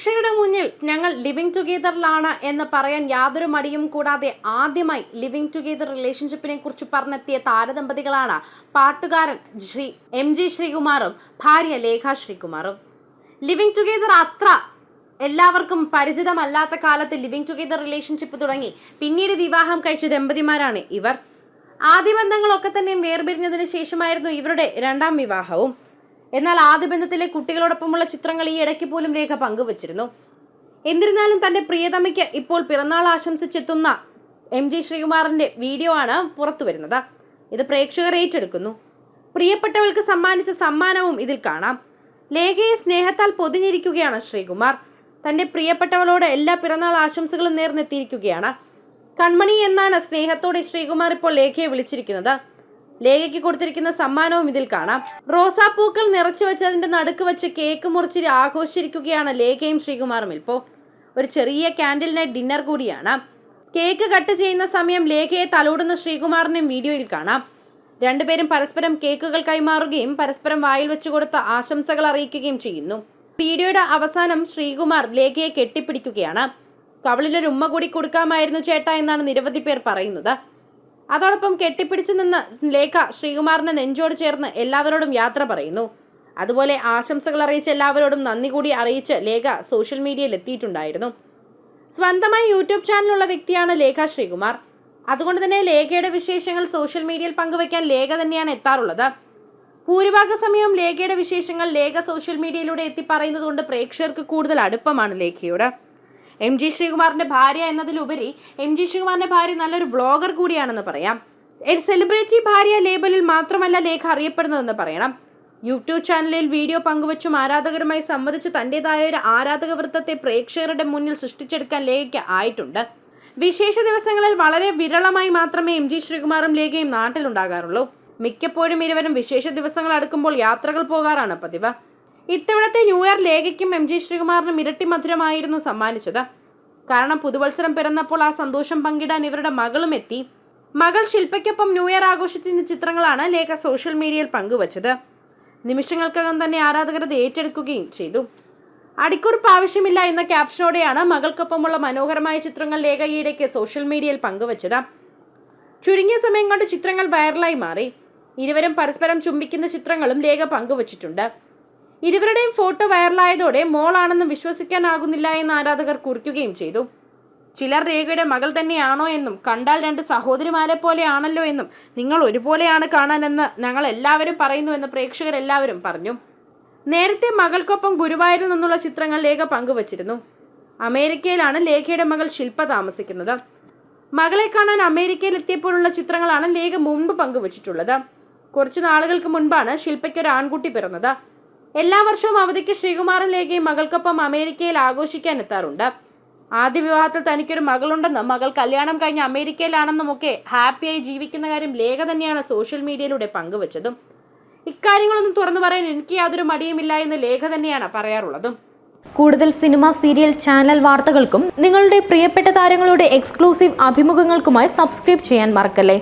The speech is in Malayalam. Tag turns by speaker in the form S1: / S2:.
S1: പ്രേക്ഷകരുടെ മുന്നിൽ ഞങ്ങൾ ലിവിങ് ടുഗെദറിലാണ് എന്ന് പറയാൻ യാതൊരു മടിയും കൂടാതെ ആദ്യമായി ലിവിങ് ടുഗെദർ റിലേഷൻഷിപ്പിനെ കുറിച്ച് പറഞ്ഞെത്തിയ താരദമ്പതികളാണ് പാട്ടുകാരൻ ശ്രീ എം ജി ശ്രീകുമാറും ഭാര്യ ലേഖ ശ്രീകുമാറും. ലിവിങ് ടുഗെദർ അത്ര എല്ലാവർക്കും പരിചിതമല്ലാത്ത കാലത്ത് ലിവിങ് ടുഗെദർ റിലേഷൻഷിപ്പ് തുടങ്ങി. പിന്നീട് വിവാഹം കഴിച്ച ദമ്പതിമാരാണ് ഇവർ. ആദ്യ ബന്ധങ്ങളൊക്കെ തന്നെ വേർപിരിഞ്ഞതിന് ശേഷമായിരുന്നു ഇവരുടെ രണ്ടാം വിവാഹവും. എന്നാൽ ആദ്യ ബന്ധത്തിലെ കുട്ടികളോടൊപ്പമുള്ള ചിത്രങ്ങൾ ഈ ഇടയ്ക്ക് പോലും രേഖ പങ്കുവച്ചിരുന്നു. എന്നിരുന്നാലും തന്റെ പ്രിയതമയ്ക്ക് ഇപ്പോൾ പിറന്നാൾ ആശംസിച്ചെത്തുന്ന എം ജി ശ്രീകുമാറിന്റെ വീഡിയോ ആണ് പുറത്തു വരുന്നത്. ഇത് പ്രേക്ഷകർ ഏറ്റെടുക്കുന്നു. പ്രിയപ്പെട്ടവൾക്ക് സമ്മാനിച്ച സമ്മാനവും ഇതിൽ കാണാം. ലേഖയെ സ്നേഹത്താൽ പൊതിഞ്ഞിരിക്കുകയാണ് ശ്രീകുമാർ. തന്റെ പ്രിയപ്പെട്ടവളോട് എല്ലാ പിറന്നാൾ ആശംസകളും നേർന്നെത്തിയിരിക്കുകയാണ്. കൺമണി എന്നാണ് സ്നേഹത്തോടെ ശ്രീകുമാർ ഇപ്പോൾ ലേഖയെ വിളിച്ചിരിക്കുന്നത്. ലേഖയ്ക്ക് കൊടുത്തിരിക്കുന്ന സമ്മാനവും ഇതിൽ കാണാം. റോസാപ്പൂക്കൾ നിറച്ചു വെച്ച് അതിന്റെ നടുക്ക് വെച്ച് കേക്ക് മുറിച്ച് ആഘോഷിച്ചിരിക്കുകയാണ് ലേഖയും ശ്രീകുമാറും ഇപ്പോൾ ഒരു ചെറിയ ക്യാൻഡിൽ ഡിന്നർ കൂടിയാണ്. കേക്ക് കട്ട് ചെയ്യുന്ന സമയം ലേഖയെ തലോടുന്ന ശ്രീകുമാറിനെയും വീഡിയോയിൽ കാണാം. രണ്ടുപേരും പരസ്പരം കേക്കുകൾ കൈമാറുകയും പരസ്പരം വായിൽ വെച്ച് കൊടുത്ത ആശംസകൾ അറിയിക്കുകയും ചെയ്യുന്നു. വീഡിയോയുടെ അവസാനം ശ്രീകുമാർ ലേഖയെ കെട്ടിപ്പിടിക്കുകയാണ്. കവളിലൊരു ഉമ്മ കൂടി കൊടുക്കാമായിരുന്നു ചേട്ടാ എന്നാണ് നിരവധി പേർ പറയുന്നത്. അതോടൊപ്പം കെട്ടിപ്പിടിച്ചു നിന്ന് ലേഖ ശ്രീകുമാറിനെ നെഞ്ചോട് ചേർന്ന് എല്ലാവരോടും യാത്ര പറയുന്നു. അതുപോലെ ആശംസകൾ അറിയിച്ച എല്ലാവരോടും നന്ദി കൂടി അറിയിച്ച് ലേഖ സോഷ്യൽ മീഡിയയിൽ എത്തിയിട്ടുണ്ടായിരുന്നു. സ്വന്തമായി യൂട്യൂബ് ചാനലുള്ള വ്യക്തിയാണ് ലേഖ ശ്രീകുമാർ. അതുകൊണ്ട് തന്നെ ലേഖയുടെ വിശേഷങ്ങൾ സോഷ്യൽ മീഡിയയിൽ പങ്കുവയ്ക്കാൻ ലേഖ തന്നെയാണ് എത്താറുള്ളത്. ഭൂരിഭാഗ സമയവും ലേഖയുടെ വിശേഷങ്ങൾ ലേഖ സോഷ്യൽ മീഡിയയിലൂടെ എത്തി പറയുന്നതുകൊണ്ട് പ്രേക്ഷകർക്ക് കൂടുതൽ അടുപ്പമാണ് ലേഖയോട്. എം ജി ശ്രീകുമാറിന്റെ ഭാര്യ എന്നതിലുപരി എം ജി ശ്രീകുമാറിന്റെ ഭാര്യ നല്ലൊരു വ്ളോഗർ കൂടിയാണെന്ന് പറയാം. ഒരു സെലിബ്രിറ്റി ഭാര്യ ലേബലിൽ മാത്രമല്ല ലേഖ അറിയപ്പെടുന്നതെന്ന് പറയണം. യൂട്യൂബ് ചാനലിൽ വീഡിയോ പങ്കുവച്ചും ആരാധകരുമായി സംവദിച്ച് തന്റെതായ ഒരു ആരാധക വൃത്തത്തെ പ്രേക്ഷകരുടെ മുന്നിൽ സൃഷ്ടിച്ചെടുക്കാൻ ലേഖയ്ക്ക് ആയിട്ടുണ്ട്. വിശേഷ ദിവസങ്ങളിൽ വളരെ വിരളമായി മാത്രമേ എം ജി ശ്രീകുമാറും ലേഖയും നാട്ടിലുണ്ടാകാറുള്ളൂ. മിക്കപ്പോഴും ഇരുവരും വിശേഷ ദിവസങ്ങൾ അടുക്കുമ്പോൾ യാത്രകൾ പോകാറാണ് പതിവ്. ഇത്തവണത്തെ ന്യൂ ഇയർ ലേഖയ്ക്കും എം ജി ശ്രീകുമാറിനും ഇരട്ടി മധുരമായിരുന്നു സമ്മാനിച്ചത്. കാരണം പുതുവത്സരം പിറന്നപ്പോൾ ആ സന്തോഷം പങ്കിടാൻ ഇവരുടെ മകളും എത്തി. മകൾ ശില്പയ്ക്കൊപ്പം ന്യൂ ഇയർ ആഘോഷിച്ചിരുന്ന ചിത്രങ്ങളാണ് ലേഖ സോഷ്യൽ മീഡിയയിൽ പങ്കുവച്ചത്. നിമിഷങ്ങൾക്കകം തന്നെ ആരാധകരത് ഏറ്റെടുക്കുകയും ചെയ്തു. അടിക്കുറിപ്പ് ആവശ്യമില്ല എന്ന ക്യാപ്ഷനോടെയാണ് മകൾക്കൊപ്പമുള്ള മനോഹരമായ ചിത്രങ്ങൾ ലേഖ ഈയിടയ്ക്ക് സോഷ്യൽ മീഡിയയിൽ പങ്കുവച്ചത്. ചുരുങ്ങിയ സമയം കൊണ്ട് ചിത്രങ്ങൾ വൈറലായി മാറി. ഇരുവരും പരസ്പരം ചുംബിക്കുന്ന ചിത്രങ്ങളും ലേഖ പങ്കുവച്ചിട്ടുണ്ട്. ഇരുവരുടെയും ഫോട്ടോ വൈറലായതോടെ മോളാണെന്ന് വിശ്വസിക്കാനാകുന്നില്ല എന്ന് ആരാധകർ കുറിക്കുകയും ചെയ്തു. ചിലർ രേഖയുടെ മകൾ തന്നെയാണോ എന്നും കണ്ടാൽ രണ്ട് സഹോദരിമാരെ പോലെയാണല്ലോ എന്നും നിങ്ങൾ ഒരുപോലെയാണ് കാണാനെന്ന് ഞങ്ങൾ എല്ലാവരും പറയുന്നു എന്ന് പ്രേക്ഷകരെല്ലാവരും പറഞ്ഞു. നേരത്തെ മകൾക്കൊപ്പം ഗുരുവായൂരിൽ നിന്നുള്ള ചിത്രങ്ങൾ ലേഖ പങ്കുവച്ചിരുന്നു. അമേരിക്കയിലാണ് ലേഖയുടെ മകൾ ശില്പ താമസിക്കുന്നത്. മകളെ കാണാൻ അമേരിക്കയിൽ എത്തിയപ്പോഴുള്ള ചിത്രങ്ങളാണ് ലേഖ മുമ്പ് പങ്കുവച്ചിട്ടുള്ളത്. കുറച്ച് നാളുകൾക്ക് മുൻപാണ് ശില്പയ്ക്ക് ഒരു ആൺകുട്ടി പിറന്നത്. എല്ലാ വർഷവും അവധിക്ക് ശ്രീകുമാരൻ ലേഖയും മകൾക്കൊപ്പം അമേരിക്കയിൽ ആഘോഷിക്കാൻ എത്താറുണ്ട്. ആദ്യ വിവാഹത്തിൽ തനിക്കൊരു മകളുണ്ടെന്നും മകൾ കല്യാണം കഴിഞ്ഞ് അമേരിക്കയിലാണെന്നും ഒക്കെ ഹാപ്പിയായി ജീവിക്കുന്ന കാര്യം ലേഖ തന്നെയാണ് സോഷ്യൽ മീഡിയയിലൂടെ പങ്കുവച്ചതും. ഇക്കാര്യങ്ങളൊന്നും തുറന്നു പറയാൻ എനിക്ക് യാതൊരു മടിയുമില്ല എന്ന് ലേഖ തന്നെയാണ് പറയാറുള്ളതും.
S2: കൂടുതൽ സിനിമ സീരിയൽ ചാനൽ വാർത്തകൾക്കും നിങ്ങളുടെ പ്രിയപ്പെട്ട താരങ്ങളുടെ എക്സ്ക്ലൂസീവ് അഭിമുഖങ്ങൾക്കുമായി സബ്സ്ക്രൈബ് ചെയ്യാൻ മറക്കല്ലേ?